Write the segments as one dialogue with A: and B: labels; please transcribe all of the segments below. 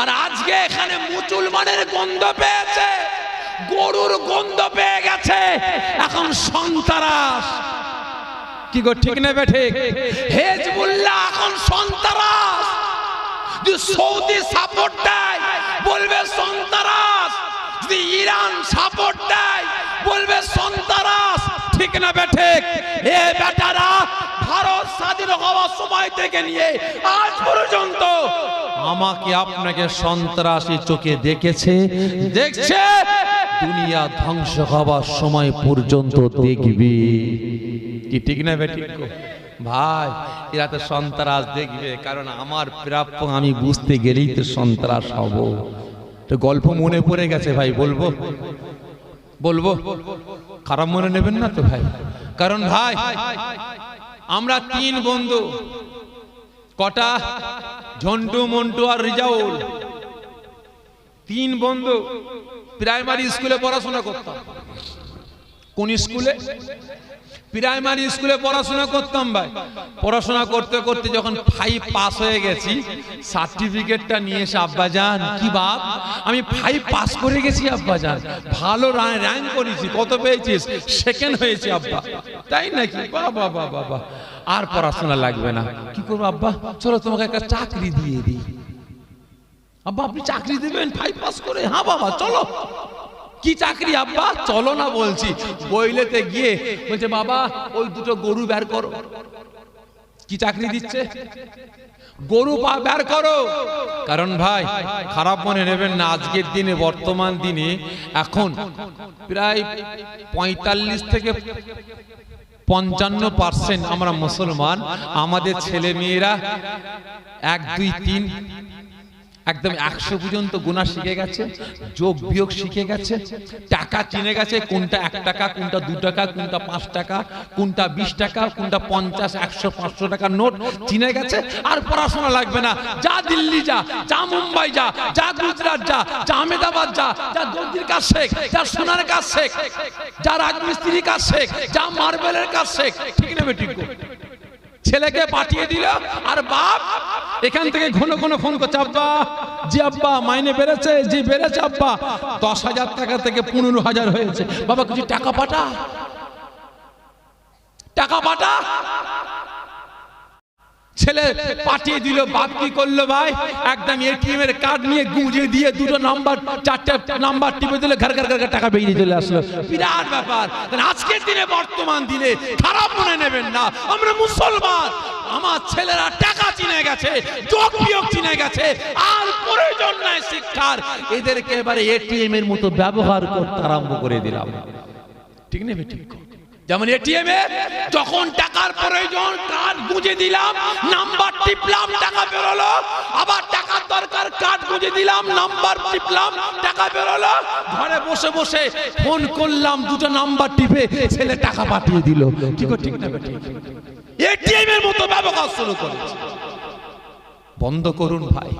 A: আর আজকে এখানে মুসলমানের গন্ধ পেয়েছে গরুর গন্ধ পেয়ে গেছে। এখন সন্তারাস। কি গো ঠিক নেবে ঠিক? হেজবুল্লাহ এখন সন্তারাস। যদি সৌদি সাপোর্ট দেয় বলবে সন্তারাস। যদি ইরান সাপোর্ট দেয় বলবে সন্তারাস। ঠিক না বেঠিক এ বেটারা ভারত স্বাধীন হওয়ার সময় থেকে নিয়ে আজ পর্যন্ত আমাকে আপনাকে সন্ত্রাসী চোখে দেখেছে, দেখছে, দুনিয়া ধ্বংস হওয়ার সময় পর্যন্ত দেখবি। কি ঠিক না বেঠিক ভাই, এরা তো সন্ত্রাস দেখবে, কারণ আমার প্রাপ্য আমি বুঝতে গেলেই তো সন্ত্রাস হব। তো গল্প মনে পড়ে গেছে ভাই, বলব? বলব? খারাপ মনে নেবেন না তো ভাই? কারণ ভাই আমরা তিন বন্ধু। কটা? ঝন্টু, মন্টু আর রিজাউল। তিন বন্ধু। প্রাইমারি স্কুলে পড়াশোনা করতাম। কোন স্কুলে? প্রাইমারি স্কুলে পড়াশোনা করতাম ভাই। পড়াশোনা করতে করতে যখন ফাইভ পাস হয়ে গেছি সার্টিফিকেটটা নিয়ে এসে আব্বাজান কি বাপ? আমি ফাইভ পাস করে গেছি আব্বাজান ভালো র্যাঙ্ক করেছি। কত পেয়েছিস? সেকেন্ড হয়েছে, আব্বা। তাই নাকি? বাবা বাবা বাবা আর পড়াশোনা লাগবে না। কি করব, আব্বা? চলো তোমাকে একটা চাকরি দিয়ে দিই। আব্বা, আপনি চাকরি দেবেন? ফাইভ পাস করে? হ্যাঁ বাবা, চলো। কি চাকরি, আব্বা? চলো না বলছি। বইলেতে গিয়ে বলছে, বাবা, ওই দুটো গরু বের করো। কি চাকরি দিচ্ছে? গরু পা বের করো। কারণ ভাই, খারাপ মনে নেবেন না, আজকের দিনে, বর্তমান দিনে, এখন প্রায় পঁয়তাল্লিশ থেকে পঞ্চান্ন পার্সেন্ট আমরা মুসলমান আমাদের ছেলে মেয়েরা এক দুই তিন একদম একশো পর্যন্ত গুণা শিখে গেছে, যোগ বিয়োগ শিখে গেছে, টাকা চিনে গেছে, কোনটা এক টাকা, কোনটা দু টাকা, কোনটা পাঁচ টাকা, কোনটা বিশ টাকা, কোনটা পঞ্চাশ, একশো, পাঁচশো টাকা নোট চিনে গেছে, আর পড়াশোনা লাগবে না। যা দিল্লি যা যা মুম্বাই যা যা গুজরাট যা যা আহমেদাবাদ যা যা দর্জির কাজ শেখ, যা সোনার কাজ শেখ, যা রাজমিস্ত্রির কাজ শেখ, যা মার্বেলের কাজ শেখ, ঠিক নেবে ঠিক ছেলেকে পাঠিয়ে দিল, আর বাপ, এখান থেকে ঘন ঘন ফোন করছে, আব্বা, জি আব্বা, মাইনে বেড়েছে, জি বেড়েছে, আব্বা। দশ হাজার টাকা থেকে পনেরো হাজার হয়েছে। বাবা, কিছু টাকা পাঠা? টাকা পাঠা? ছেলে পাঠিয়ে দিল, বাপ কি করল ভাই? একদম এটিএম এর কার্ড নিয়ে গুঁজে দিয়ে দুটো নাম্বার, চারটে নাম্বার টিপে দিলে, ঘর ঘর ঘর টাকা বেরিয়ে চলে আসলো। বিরাট ব্যাপার। কারণ আজকের দিনে, বর্তমান দিনে খারাপ মনে নেবেন না। আমরা মুসলমান। আমার ছেলেরা টাকা চিনে গেছে, যোগ চিনে গেছে, আর প্রয়োজন নাই শিক্ষার। এদেরকে এবারে এটিএম এর মতো ব্যবহার করতে আরম্ভ করে দিলাম। ঠিক নেবে ঠিক যেমন এটিএম এ, যখন টাকার প্রয়োজন কার্ড গুঁজে দিলাম নাম্বার টিপলাম, টাকা বেরোলো। আবার টাকার দরকার কার্ড গুঁজে দিলাম নাম্বার টিপলাম, টাকা বেরোলো। ঘরে বসে বসে ফোন করলাম, দুটো নাম্বার টিপে ছেলে টাকা পাঠিয়ে দিল। ঠিক ঠিক? না এটিএম এর মতো ব্যবহার শুরু করেছে। বন্ধ করুন ভাই।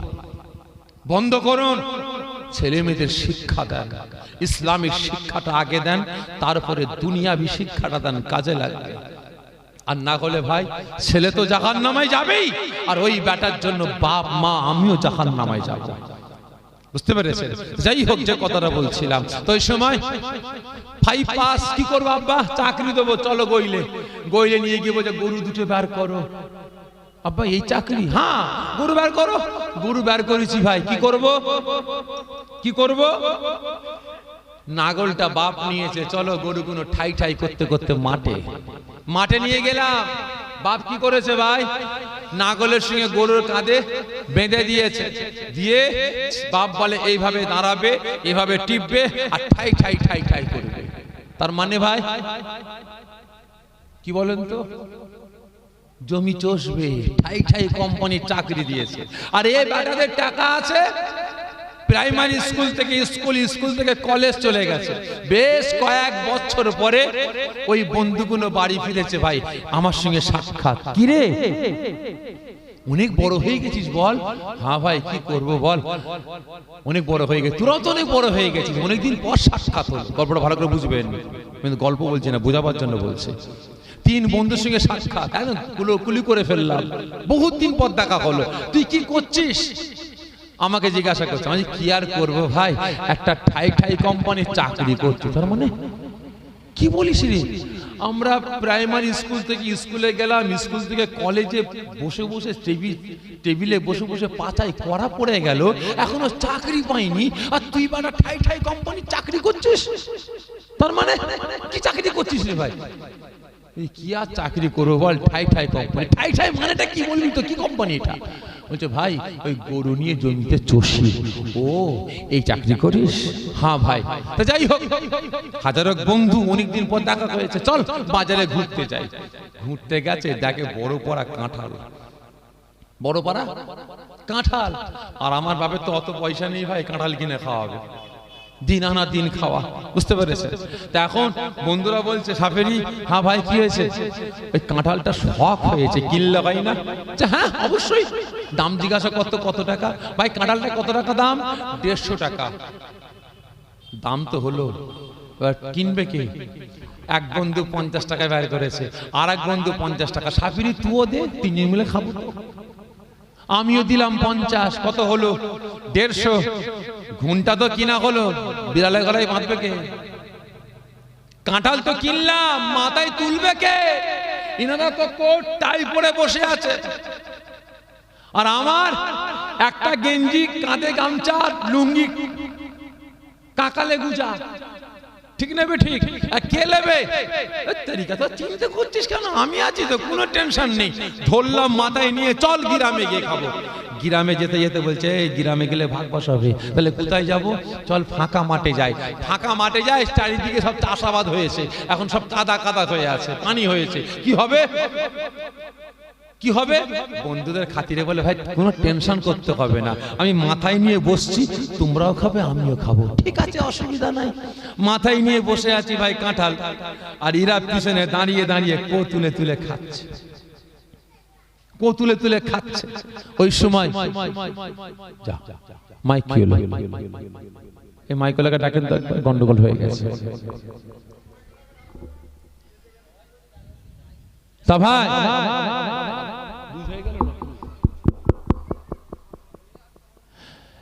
A: বন্ধ করুন। ছেলে মেয়েদের শিক্ষা দেন ইসলামিক শিক্ষাটা আগে দেন, তারপরে দুনিয়াবি শিক্ষাটা দেন, কাজে লাগবে। আর না হলে ভাই, ছেলে তো জাহান নামায় যাবেই, আর ওই ব্যাটার জন্য বাপ, মা, আমিও জাহান নামায় যাব। বুঝতে পেরেছেন? যাই হোক, যে কথাটা বলছিলাম। তো ওই সময় ফাইভ পাস কি করব আব্বা? চাকরি দেবো, চলো গইলে। গইলে নিয়ে গিয়ে বলছে, গরু দুটো বার করো। আব্বা, এই চাকরি হ্যাঁ গরু বার করো। গরু বার করেছি ভাই, কি করব? কি করব? নাগলটা বাপ নিয়েছে, চলো গরু গরুগুলো ঠাই ঠাই করতে করতে মাঠে। মাঠে নিয়ে গেলাম। বাপ কি করেছে ভাই? নাগলের সঙ্গে গরুর কাঁধে বেঁধে দিয়েছে। দিয়ে বাপ বলে, এইভাবে দাঁড়াবে এইভাবে টিপবে আর ঠাই ঠাই ঠাই ঠাই করবে। তার মানে ভাই, কি বলেন তো? জমি চষবে। ঠাই ঠাই কোম্পানির চাকরি দিয়েছে। আর এই বেটাদের টাকা আছে প্রাইমারি স্কুল থেকে স্কুল স্কুল থেকে কলেজ চলে গেছে। বেশ কয়েক বছর পরে ওই বন্ধুগুলো বাড়ি ফিরেছে, ভাই, আমার সঙ্গে সাক্ষাৎ। কিরে অনেক বড় হয়ে গেছিস, বল। হ্যাঁ ভাই, কি করব, বল। অনেক বড় হয়ে গেছে। তোরাও তো অনেক বড় হয়ে গেছিস। অনেকদিন পর সাক্ষাৎ হলো। গল্পটা ভালো করে বুঝবেন। কিন্তু গল্প বলছি না, বোঝাবার জন্য বলছে। তিন বন্ধুর সঙ্গে সাক্ষাৎ। একদম কুলো কুলি করে ফেললাম। বহুত দিন পর দেখা হলো। তুই কি করছিস? আমাকে জিজ্ঞাসা করছে। আমি কি আর করব ভাই? একটা ঠাই ঠাই কোম্পানির চাকরি করছি। তার মানে কি বলিস রে? আমরা প্রাইমারি স্কুল থেকে স্কুলে গেলাম স্কুল থেকে কলেজে বসে বসে টেবিল টেবিলে বসে বসে পাচাই করা পড়ে গেল। এখনও চাকরি পাইনি। আর তুই বাটা ঠাই ঠাই কোম্পানির চাকরি করছিস? তার মানে কি চাকরি করছিস রে ভাই? কি আর চাকরি করব বল, ঠাই ঠাই কোম্পানি ঠাই ঠাই মানেটা কি বলবি তো? কি কোম্পানি এটা? বলছে, ভাই, ওই গরু নিয়ে জমিতে চষি। ও, এই চাকরি করিস? হ্যাঁ ভাই। তা যাই হোক। হাজারো বন্ধু অনেকদিন পর দেখা হয়েছে চল, বাজারে ঘুরতে যাই। ঘুরতে গেছে, দেখে বড় পড়া কাঁঠাল। বড় পাড়া? কাঁঠাল? আর আমার বাপের তো অত পয়সা নেই, ভাই, কাঁঠাল কিনে খাওয়াবে। দিন আনা দিন খাওয়া। বুঝতে পেরেছে তা এখন বন্ধুরা বলছে সাফেরি? হ্যাঁ ভাই কি হয়েছে? ওই কাঁঠালটা শখ হয়েছে কিনলে ভাই না? আচ্ছা, হ্যাঁ অবশ্যই। দাম জিজ্ঞাসা কত কত টাকা? ভাই কাঁঠালটা কত টাকা দাম? দেড়শো টাকা। দাম তো হলো। এবার কিনবে কে? এক বন্ধু পঞ্চাশ টাকায় বের করেছে আর এক বন্ধু পঞ্চাশ টাকা। সাফিরি তুও দে তিনজন মিলে খাব আমিও দিলাম পঞ্চাশ কত হলো? দেড়শো। ঘুনটা তো কিনা হলো, বিড়ালের গলায় বাঁধবে কে? কাঁঠাল তো কিনলাম, মাথায় তুলবে কে? তো কোট টাই পরে বসে আছে। আর আমার একটা গেঞ্জি, কাঁধে গামছা, লুঙ্গি, কাকালে গুজা। ঠিক নেবে ঠিক? আর কে নেবে? তেরিকা তো চিন্তা করছিস কেন? আমি আছি তো, কোনো টেনশন নেই। ধরলাম মাথায় নিয়ে চল গ্রামে গিয়ে খাব। গ্রামে যেতে যেতে বলছে, এই গ্রামে গেলে ভাগ বসাবে। তাহলে কোথায় যাব? চল ফাঁকা মাঠে যাই। ফাঁকা মাঠে যাই, চারিদিকে সব চাষাবাদ হয়েছে। এখন সব কাদা কাদা হয়ে আছে, পানি হয়েছে। কি হবে? কি হবে? বন্ধুদের খাতিরে বলে, ভাই, কোনো টেনশন করতে হবে না। আমি মাথায় নিয়ে বসছি, তোমরাও খাবে, আমিও খাব। ঠিক আছে, অসুবিধা নাই। মাথায় নিয়ে বসে আছি, ভাই, কাঁঠাল। আর ইরা পিছনে দাঁড়িয়ে দাঁড়িয়ে কো তুলে তুলে খাচ্ছে। কো তুলে তুলে খাচ্ছে। ওই সময় এই মাইকলাকে ডাকেন গন্ডগোল হয়ে গেছে। তা ভাই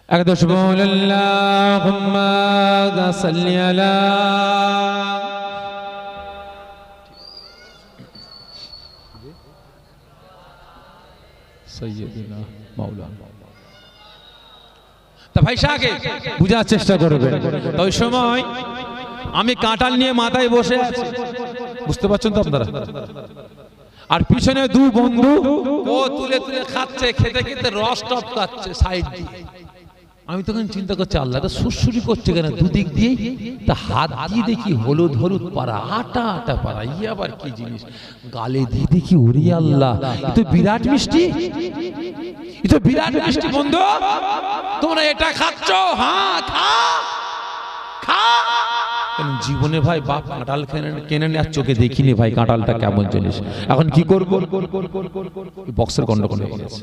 A: أقدش بول اللهم صل على سيدنا مولانا তা ভাই সাকে বুঝার চেষ্টা করবেন তো ওই সময় আমি কাঁঠাল নিয়ে মাথায় বসে আছি বুঝতে পারছেন তো আপনারা আর পিছনে দু বন্ধু। ও তুলে তুলে খাচ্ছে, খেতে খেতে রস টপ খাচ্ছে সাইড দিয়ে। আমি তখন চিন্তা করছি, আল্লাহ, এটা সুরসুরি করছে কেন? দুদিক দিয়ে তা হাত দিয়ে দেখি হলুদ হলুদ পাড়া, আটা আটা পাড়া। ই আবার কি জিনিস? গালে দিয়ে দেখি উড়ি আল্লাহ তো বিরাট মিষ্টি। তো বিরাট মিষ্টি বন্ধু। তোমরা এটা খাচ্ছ? হ্যাঁ খা খা। জীবনে ভাই বাপ কাঁটাল কেনে আর চোখে দেখিনি ভাই কাঁটালটা কেমন জিনিস? এখন কি করব? বক্সের গন্ডগোল হয়ে গেছে।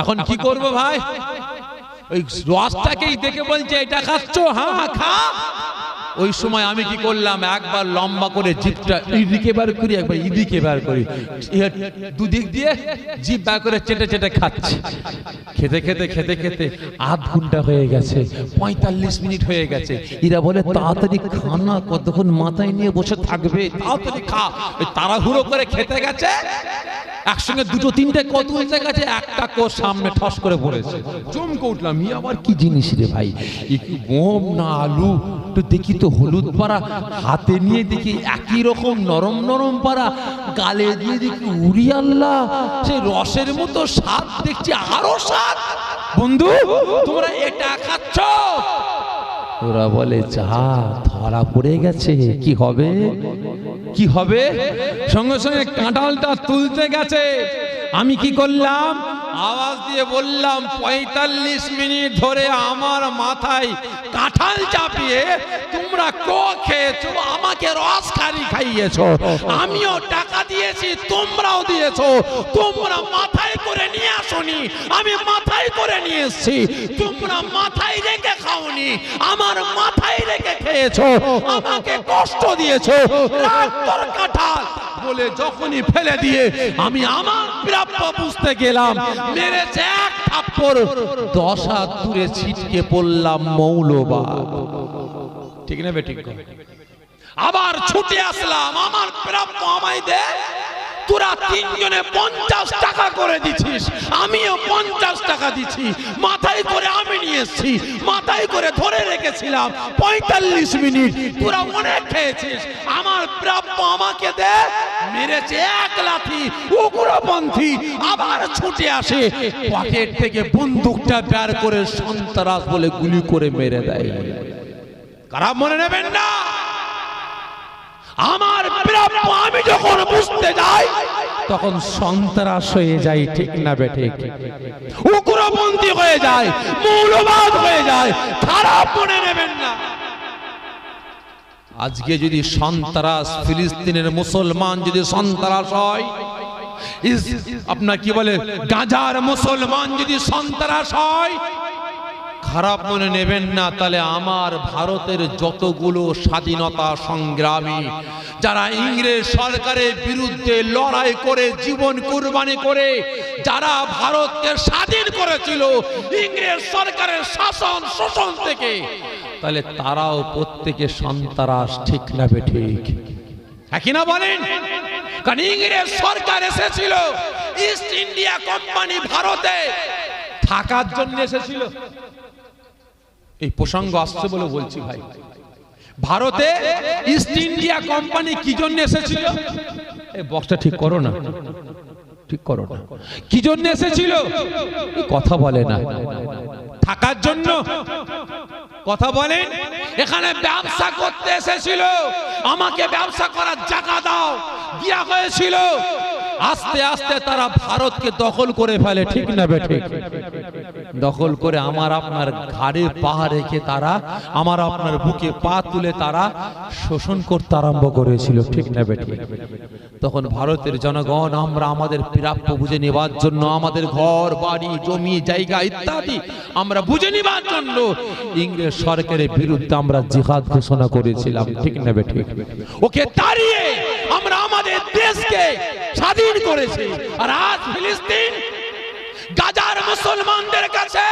A: এখন কি করব ভাই? ওই রসটাকেই দেখে বলছে, এটা খাচ্ছ? হ্যাঁ খা। ওই সময় আমি কি করলাম? একবার লম্বা করে জিপটা ইদিকে বার করি, একবার ইদিকে বার করি। দুদিক দিয়ে জিপ বার করে চেটে চেটে খাচ্ছে। খেতে খেতে খেতে খেতে আধ ঘণ্টা হয়ে গেছে, পঁয়তাল্লিশ মিনিট হয়ে গেছে। এরা বলে, তাড়াতাড়ি খানা কতক্ষণ মাথায় নিয়ে বসে থাকবে? তাড়াতাড়ি খা। তাড়াহুড়ো করে খেতে গেছে। একসঙ্গে দুটো তিনটে কত হয়েছে গেছে একটা কোষ সামনে ঠস করে পড়েছে। চমকে উঠলাম, ই আবার কি জিনিস রে ভাই? গম না আলু? তো দেখি তো হলুদ পাড়া। হাতে নিয়ে দেখি একই রকম নরম নরম পাড়া। গালে দিয়ে দেখি উড়ি আল্লাহ। সেই রসের মতো স্বাদ দেখছি, আরও স্বাদ। বন্ধু, তোমরা এটা খাচ্ছ? ওরা বলে, যা, ধরা পড়ে গেছে, কি হবে? কি হবে? সঙ্গে সঙ্গে কাঁঠালটা তুলতে গেছে। আমি কি করলাম? আওয়াজ দিয়ে বললাম, পঁয়তাল্লিশ মিনিট ধরে আমার মাথায় কাঁঠাল চাপিয়ে তোমরা কো খেয়েছো, আমাকে রস খারি খাইয়েছ। আমিও টাকা দিয়েছি, তোমরাও দিয়েছ, তোমরা মাথায় করে নিয়ে আসনি, আমি মাথায় করে নিয়ে এসেছি। তোমরা মাথায় রেখে খাওনি, আমার মাথায় রেখে খেয়েছো, আমাকে কষ্ট দিয়েছ, রাগ তোর কাঁঠাল বলে যখনই ফেলে দিয়ে আমি আমার প্রাপ্য বুঝতে গেলাম, মেরেছে এক থাপ্পড়, দশ হাত দূরে ছিটকে পড়লাম মৌলবাদ। ঠিক না বেঠিক আবার ছুটে আসলাম, আমার প্রাপ্য আমায় দে। তোরা তিনজনে পঞ্চাশ টাকা করে দিছিস আমিও পঞ্চাশ টাকা দিছি মাথায় করে আমি নিয়ে এসছি। মাথায় করে ধরে রেখেছিলাম। পঁয়তাল্লিশ মিনিট। তোরা অনেক খেয়েছিস। আমার প্রাপ্য আমাকে দে। মেরেছে এক লাথি উগ্রপন্থী। আবার ছুটে আসে। পকেট থেকে বন্দুকটা বের করে সন্ত্রাস বলে গুলি করে মেরে দেয়। খারাপ মনে নেবেন না? আমার প্রাপ্য, আমি যখন বুঝতে যাই, তখন সন্ত্রাস হয়ে যায়, ঠিক না বেঠিক উগ্রপন্থী হয়ে যায়, মৌলবাদ হয়ে যায়, খারাপ মনে নেবেন না। আজকে যদি সন্ত্রাস ফিলিস্তিনের মুসলমান যদি সন্ত্রাস হয় আপনার কি বলে, গাজার মুসলমান যদি সন্ত্রাস হয় খারাপ মনে নেবেন না, তাহলে আমার ভারতের যতগুলো স্বাধীনতা সংগ্রামী, যারা ইংরেজ সরকারের বিরুদ্ধে লড়াই করে, জীবন কুরবানি করে, যারা ভারতকে স্বাধীন করেছিল, ইংরেজ সরকারের শাসন, শোষণ থেকে, তাহলে তারাও প্রত্যেকে সন্ত্রাস, ঠিক না ঠিক? একই না বলেন? কারণ ইংরেজ সরকার এসেছিল ইস্ট ইন্ডিয়া কোম্পানি ভারতে, থাকার জন্য এসেছিল। এই প্রসঙ্গ আসছে বলে বলছি ভাই। ভারতে ইস্ট ইন্ডিয়া কোম্পানি কি জন্য এসেছিল? এই বক্সটা ঠিক করো না। ঠিক করো না। কি জন্য এসেছিল? কথা বলে না। থাকার জন্য। কথা বলেন এখানে ব্যবসা করতে এসেছিল। আমাকে ব্যবসা করার জায়গা দাও। দিয়া হয়েছিল। আস্তে আস্তে তারা ভারতকে দখল করে ফেলে। ঠিক না বেঠিক দখল করে আমার আপনার ঘাড়ে পা রেখে তারা, আমার আপনার বুকে পা তুলে তারা শোষণ করতে আরম্ভ করেছিল, ঠিক না বেঠিক? তখন ভারতের জনগণ, আমরা আমাদের প্রাপ্য বুঝে নেবার জন্য, আমাদের ঘর, বাড়ি, জমি, জায়গা ইত্যাদি আমরা বুঝে নেবার জন্য ইংরেজ সরকারের বিরুদ্ধে আমরা জিহাদ ঘোষণা করেছিলাম, ঠিক না বেঠিক? ওকে তাড়িয়ে আমরা আমাদের দেশকে স্বাধীন করেছি। আর আজ ফিলিস্তিন গাজার মুসলমানদের কাছে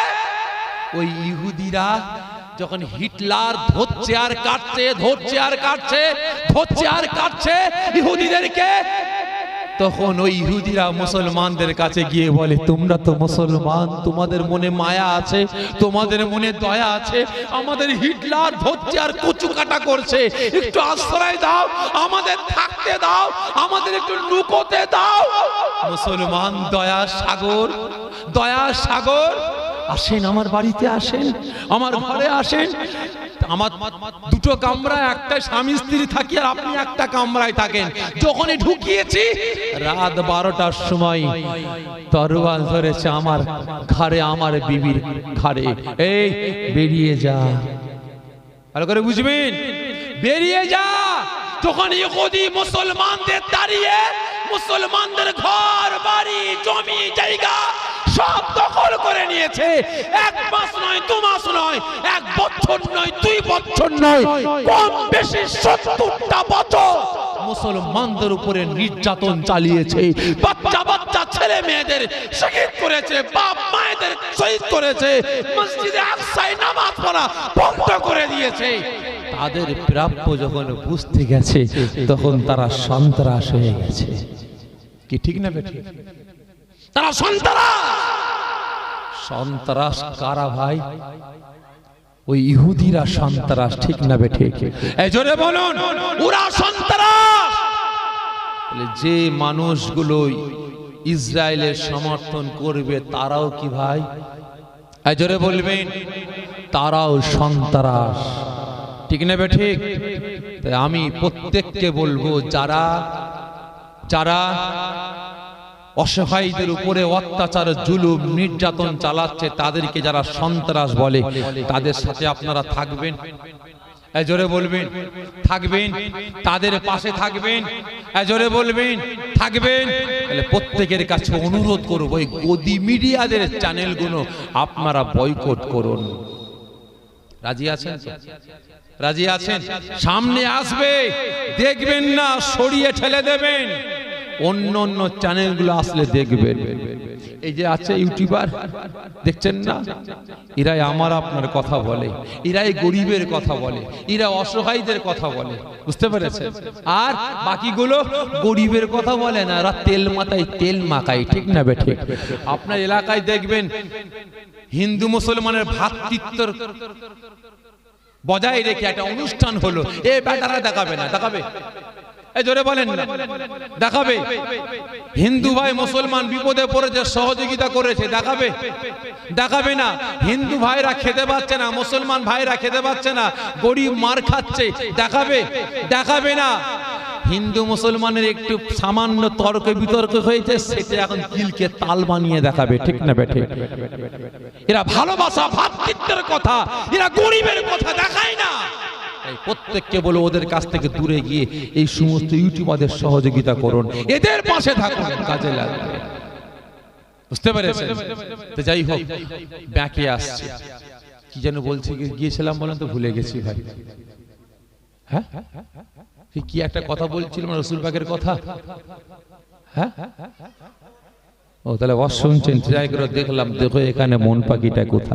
A: ওই ইহুদিরা যখন হিটলার ধরছে আর কাটছে, ধরছে আর কাটছে, ধরছে আর কাটছে ইহুদিদেরকে, তখন ওই ইহুদিরা মুসলমানদের কাছে গিয়ে বলে, তোমরা তো মুসলমান, তোমাদের মনে মায়া আছে, তোমাদের মনে দয়া আছে, আমাদের হিটলার ধরছে আর কচু কাটা করছে। একটু আশ্রয় দাও, আমাদের থাকতে দাও, আমাদের একটু লুকোতে দাও। মুসলমান দয়া সাগর দয়া, সাগর। আসেন, আমার বাড়িতে আসেন, আমার ঘরে আসেন। আমার দুটো কামরা একটা স্বামী স্ত্রী থাকি আর আপনি একটা কামরায় থাকেন। যখনই ঢুকিয়েছি, রাত বারোটার সময় তরোয়াল ধরেছে আমার ঘাড়ে, আমার বিবির ঘাড়ে। এই, বেরিয়ে যা। ভালো করে বুঝবেন? বেরিয়ে যা। যখন ইহুদি মুসলমানদের দাঁড়িয়ে, মুসলমানদের ঘর, বাড়ি, জমি, জায়গা সব দখল করে নিয়েছে। এক মাস নয় দু মাস নয় এক বছর নয় দুই বছর নয় কম বেশি সত্তরটা বছর মুসলমানদের উপরে নির্যাতন চালিয়েছে। বাচ্চা বাচ্চা ছেলে মেয়েদের শহীদ করেছে বাপ মায়েদের শহীদ করেছে মসজিদে আকসায় নামাজ পড়া বন্ধ করে দিয়েছে। তাদের প্রাপ্য যখন বুঝতে গেছে তখন তারা সন্ত্রাস হয়ে গেছে। কি ঠিক না বেঠিক? তারা সন্ত্রাস! সন্ত্রাস কারা ভাই? ওই ইহুদিরা সন্ত্রাস, ঠিক না বেঠিক এই জোরে বলুন, ওরা সন্ত্রাস! যে মানুষগুলো ইসরায়েলের সমর্থন করবে, তারাও কি ভাই? এই জোরে বলবেন, তারাও সন্ত্রাস। ঠিক নেবে ঠিক? আমি প্রত্যেককে বলব, যারা যারা অসহায়দের উপরে অত্যাচার, জুলুম, নির্যাতন চালাচ্ছে তাদেরকে যারা সন্ত্রাস বলে, তাদের সাথে আপনারা থাকবেন। জোরে বলবেন, থাকবেন, তাদের পাশে থাকবেন। জোরে বলবেন, থাকবেন। তাহলে প্রত্যেকের কাছে অনুরোধ করব ওই গদি মিডিয়াদের চ্যানেলগুলো আপনারা বয়কট করুন। রাজি আছেন? রাজি আছেন? সামনে আসবে, দেখবেন না, সরিয়ে ঠেলে দেবেন। অন্য অন্য চ্যানেলগুলো আসলে দেখবেন। এই যে আছে ইউটিউবার দেখছেন না? এরাই আমার আপনার কথা বলে, এরাই গরিবের কথা বলে, এরা অসহায়দের কথা বলে, বুঝতে পেরেছেন? আর বাকিগুলো গরিবের কথা বলে না, এরা তেল মাথায় তেল মাখায়, ঠিক না বে ঠিক? আপনার এলাকায় দেখবেন, হিন্দু মুসলমানের ভ্রাতৃত্বর বজায় রেখে একটা অনুষ্ঠান হলো। এ বেটারা দেখাবে না, দেখাবে? জোরে বলেন। না দেখাবে। হিন্দু ভাই মুসলমান বিপদে পড়েছে, সহযোগিতা করেছে, দেখাবে। দেখাবে না। হিন্দু ভাইরা খেতে পাচ্ছে না, মুসলমান ভাইরা খেতে পাচ্ছে না, গরিব মার খাচ্ছে। দেখাবে। দেখাবে না। হিন্দু মুসলমানের একটু সামান্য তর্ক বিতর্ক হয়েছে, সেটা এখন কিলকে তাল বানিয়ে দেখাবে, ঠিক না বেঠে এরা ভালোবাসা, ভাতৃত্বের কথা, এরা গরিবের কথা দেখায় না। প্রত্যেককে বলো ওদের কাছ থেকে দূরে গিয়ে এই সমস্ত ইউটিউবারদের সহযোগিতা করুন। এদের পাশে থাকুন, কাজে লাগবে। বুঝতে পেরেছেন? তো যাই হোক, ব্যাকে আসছে। কি যেন বলছে, গিয়েছিলাম বলেন তো, ভুলে গেছি ভাই। হ্যাঁ? কি একটা কথা বলছিলাম রসুলবাগের কথা? হ্যাঁ? ও তাহলে বস শুনছেন দেখলাম, দেখো এখানে মন পাখিটা কোথায়?